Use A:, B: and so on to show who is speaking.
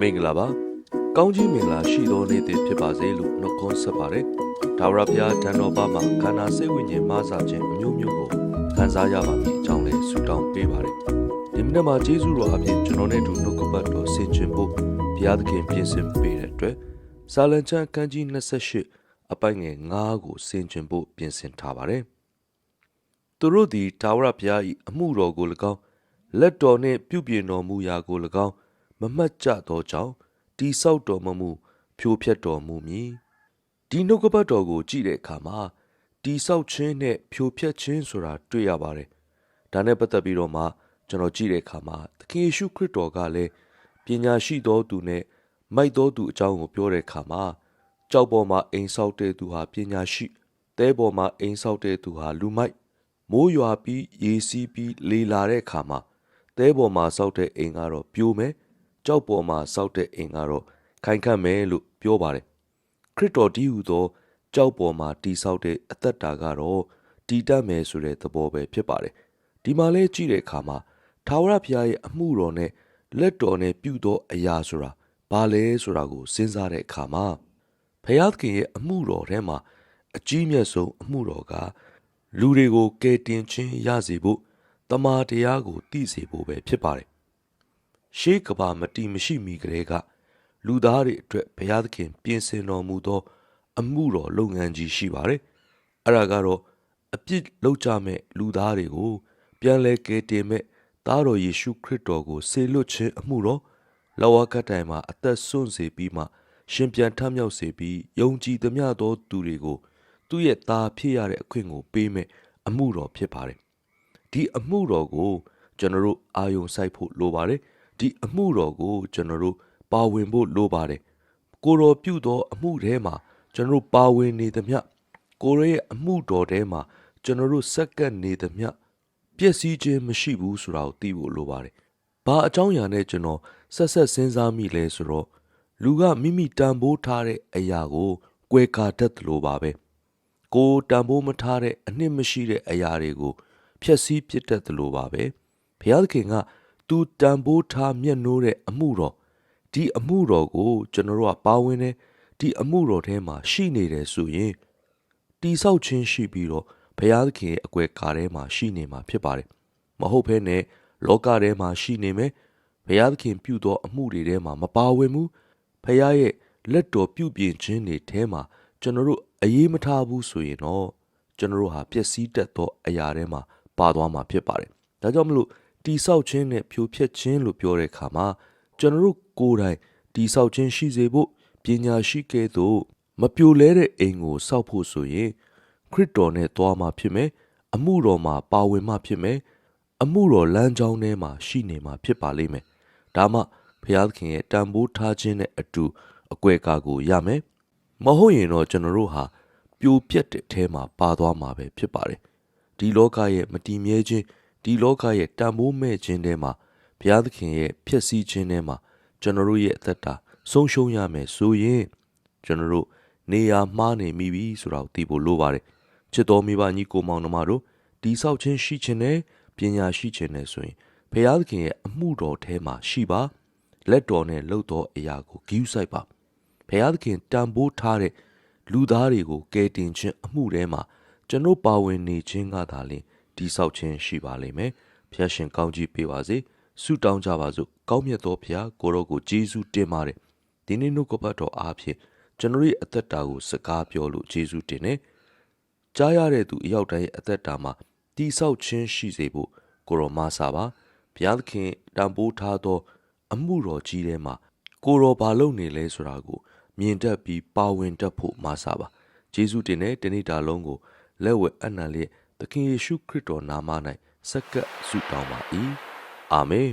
A: မင်္ဂလာပါကောင်းကြီးမင်္ဂလာရှိသောနေ့တစ်ဖြစ်ပါစေလို့နှုတ်ခွန်းဆက်ပါတယ်ဒါဝရဘုရားတန်တော်ဘာမှာခန္ဓာစိတ်ဝိညာဉ်မဆာခြင်းအမျိုးမျိုးကိုခံစားရပါမည်အကြောင်းလေးဆုတောင်းပေးပါတယ်ဒီမနေ့မှာယေရှုတော်အပြင်ကျွန်တော်နဲ့အတူနှုတ်ကပတ်တော်ဆင်ခြင်ဖို့ဘုရားသခင်ပြင်ဆင်ပေးတဲ့အတွက်စာလံချမ်းခန်းကြီး28အပိုင်ငယ်9ကိုဆင်ခြင်ဖို့ပြင်ဆင်ထားပါတယ်သူတို့သည်ဒါဝရဘုရား၏အမှုတော်ကို၎င်းလက်တော်နှင့်ပြုပြင်တော်မူရာကို၎င်း မမှတ်ကြသောကြောင့်တိဆောက်တော်မမူဖြိုဖျက်တော်မူမည်ဒီနှုတ်ကပတ်တော်ကိုကြည့်တဲ့အခါမှာတိဆောက်ခြင်းနဲ့ဖြိုဖျက်ခြင်းဆိုတာတွေ့ရပါတယ်ဒါနဲ့ပတ်သက်ပြီးတော့မှကျွန်တော်ကြည့်တဲ့အခါမှာသခင်ယေရှုခရစ်တော်ကလည်းပညာရှိသောသူနဲ့မိုက်သောသူအကြောင်းကိုပြောတဲ့အခါမှာကြောက်ပေါ်မှာအိမ်ဆောက်တဲ့သူဟာပညာရှိတဲပေါ်မှာအိမ်ဆောက်တဲ့သူဟာလူမိုက်မိုးရွာပြီးရေစီးပြီးလေလာတဲ့အခါမှာတဲပေါ်မှာဆောက်တဲ့အိမ်ကတော့ပြိုမယ် ကြောက်ပေါ်မှာဆောက်တဲ့အိမ်ကတော့ခိုင်ခန့်မယ်လို့ပြောပါတယ်ခရစ်တော်တည်ဟူသောကြောက်ပေါ်မှာတီဆောက်တဲ့အသက်တာကတော့တည်တတ်မယ်ဆိုတဲ့သဘောပဲဖြစ်ပါတယ်ဒီမှာလဲကြည့်တဲ့အခါမှာထာဝရဘုရားရဲ့အမှုတော်နဲ့လက်တော်နဲ့ပြုသောအရာဆိုတာဘာလဲဆိုတာကိုစဉ်းစားတဲ့အခါမှာဘုရားသခင်ရဲ့အမှုတော်ထဲမှာအကြီးမြတ်ဆုံးအမှုတော်ကလူတွေကိုကယ်တင်ခြင်းရစေဖို့တမာတရားကိုသိစေဖို့ပဲဖြစ်ပါတယ် ရှေးကဘာမတီမရှိမီကလေးကလူသားတွေအတွက်ဘုရားသခင် ပြင်ဆင်တော်မူသော အမှုတော်လုပ်ငန်းကြီးရှိပါတယ်အဲ့ဒါကတော့အပြစ်လုပ်ကြမဲ့လူသားတွေကို ပြန်လဲကယ်တင်မဲ့သားတော်ယေရှုခရစ်တော်ကိုဆေလွတ်ခြင်းအမှုတော်လောဝကတိုင်မှာအသက်ဆွန့်စေပြီးမှရှင်ပြန်ထမြောက်စေပြီးယုံကြည်သမျှသောသူတွေကိုသူ့ရဲ့သားဖြစ်ရတဲ့အခွင့်ကိုပေးမဲ့အမှုတော်ဖြစ်ပါတယ်ဒီအမှုတော်ကို ကျွန်တော်တို့အာယုံစိုက်ဖို့လိုပါတယ် ဒီအမှုတော်ကိုကျွန်တော်တို့ပါဝင်ဖို့လိုပါတယ်ကိုတော်ပြုသောအမှုထဲမှာကျွန်တော်တို့ပါဝင်နေသမျှကိုရရဲ့အမှုတော်ထဲမှာကျွန်တော်တို့စက္ကန့်နေသမျှပျက်စီးခြင်းမရှိဘူးဆိုတာကိုသိဖို့လိုပါတယ်။ဘာအကြောင်းအရာနဲ့ကျွန်တော်ဆက်ဆက်စဉ်းစားမိလဲဆိုတော့လူကမိမိတန်ဖိုးထားတဲ့အရာကိုကွဲကာတတ်တယ်လို့ပါပဲ။ကိုတန်ဖိုးမထားတဲ့အနှစ်မရှိတဲ့အရာတွေကိုဖျက်ဆီးပစ်တတ်တယ်လို့ပါပဲ။ဘုရားသခင်က သူတန်ဖိုးထားမျက်နှိုးတဲ့အမှုတော်ဒီအမှုတော်ကို ကျွန်တော်တို့ကပါဝင်တယ်ဒီအမှုတော်ထဲမှာရှိနေတယ်ဆိုရင်တိဆောက်ခြင်းရှိပြီးတော့ဘုရားသခင်ရဲ့အကွယ်ကားထဲမှာရှိနေမှာဖြစ်ပါတယ်မဟုတ်ဘဲနဲ့လောကထဲမှာရှိနေမယ်ဘုရားသခင်ပြုသောအမှုတွေထဲမှာမပါဝင်ဘူးဘုရားရဲ့လက်တော်ပြုပြင်ခြင်းတွေထဲမှာကျွန်တော်တို့အရေးမထားဘူးဆိုရင်တော့ကျွန်တော်တို့ဟာပျက်စီးတတ်သောအရာတွေမှာပါသွားမှာဖြစ်ပါတယ်ဒါကြောင့်မလို့ တိဆောက်ခြင်းနဲ့ဖြိုဖျက်ခြင်းလို့ပြောတဲ့အခါမှာကျွန်တော်တို့ကိုယ်တိုင်တိဆောက်ခြင်းရှိစေဖို့ပညာရှိကဲ့သို့မပြိုလဲတဲ့အိမ်ကိုစောက်ဖို့ဆိုရင်ခရစ်တော်နဲ့သွားမှာဖြစ်မယ်အမှုတော်မှာပါဝင်မှဖြစ်မယ်အမှုတော်လမ်းကြောင်းထဲမှာရှိနေမှာဖြစ်ပါလိမ့်မယ်ဒါမှဘုရားသခင်ရဲ့တန်ဖိုးထားခြင်းနဲ့အတူအကွယ်ကာကိုရမယ်မဟုတ်ရင်တော့ကျွန်တော်တို့ဟာပြိုပြက်တဲ့အထဲမှာပါသွားမှာပဲဖြစ်ပါတယ်ဒီလောကရဲ့မတည်မြဲခြင်း ဒီလောကရဲ့တန်ဖိုးမဲ့ခြင်းထဲမှာဘုရားသခင်ရဲ့ဖြစ်စည်းခြင်းထဲမှာကျွန်တော်တို့ရဲ့အသက်တာဆုံးရှုံးရမယ်ဆိုရင်ကျွန်တော်တို့နေရာမှားနေမိပြီဆိုတာကိုသိဖို့လိုပါတယ်ချစ်တော်မိဘညီကိုမောင်နှမတို့ဒီဆောက်ခြင်းရှိခြင်းနဲ့ပညာရှိခြင်းနဲ့ဆိုရင်ဘုရားသခင်ရဲ့အမှုတော်ထဲမှာရှိပါလက်တော်နဲ့လှုပ်တော်အရာကိုဂရုစိုက်ပါဘုရားသခင်တန်ဖိုးထားတဲ့လူသားတွေကိုကယ်တင်ခြင်းအမှုထဲမှာကျွန်တော်ပါဝင်နေခြင်းကသာလျှင် ဒီဆောက်ခြင်းရှိပါလိမ့်မယ်ဖျက်ရှင်ကောင်းကြီးပေးပါစေဆုတောင်းကြပါစို့ကောင်းမြတ်သောဘုရားကိုရောကိုယေရှုတင်ပါတယ်ဒီနေ့နှုတ်ကပတ်တော်အားဖြင့်ကျွန်တော်ရဲ့အသက်တာကိုစကားပြောလို့ယေရှုတင်တယ်ကြားရတဲ့သူအရောက်တိုင်းရဲ့အသက်တာမှာတိဆောက်ခြင်းရှိစေဖို့ကိုရောမဆာပါဘုရားသခင်တန်ဖိုးထားသော အမှုတော်ကြီးထဲမှာကိုရောဘာလုပ်နေလဲဆိုတာကိုမြင်တတ်ပြီးပါဝင်တတ်ဖို့မဆာပါယေရှုတင်တဲ့တနေ့တာလုံးကိုလက်ဝဲအနံလျက် သခင်ယေရှုခရစ်တော်နာမ၌စက္ကပ်ဆုတောင်းပါ၏အာမင်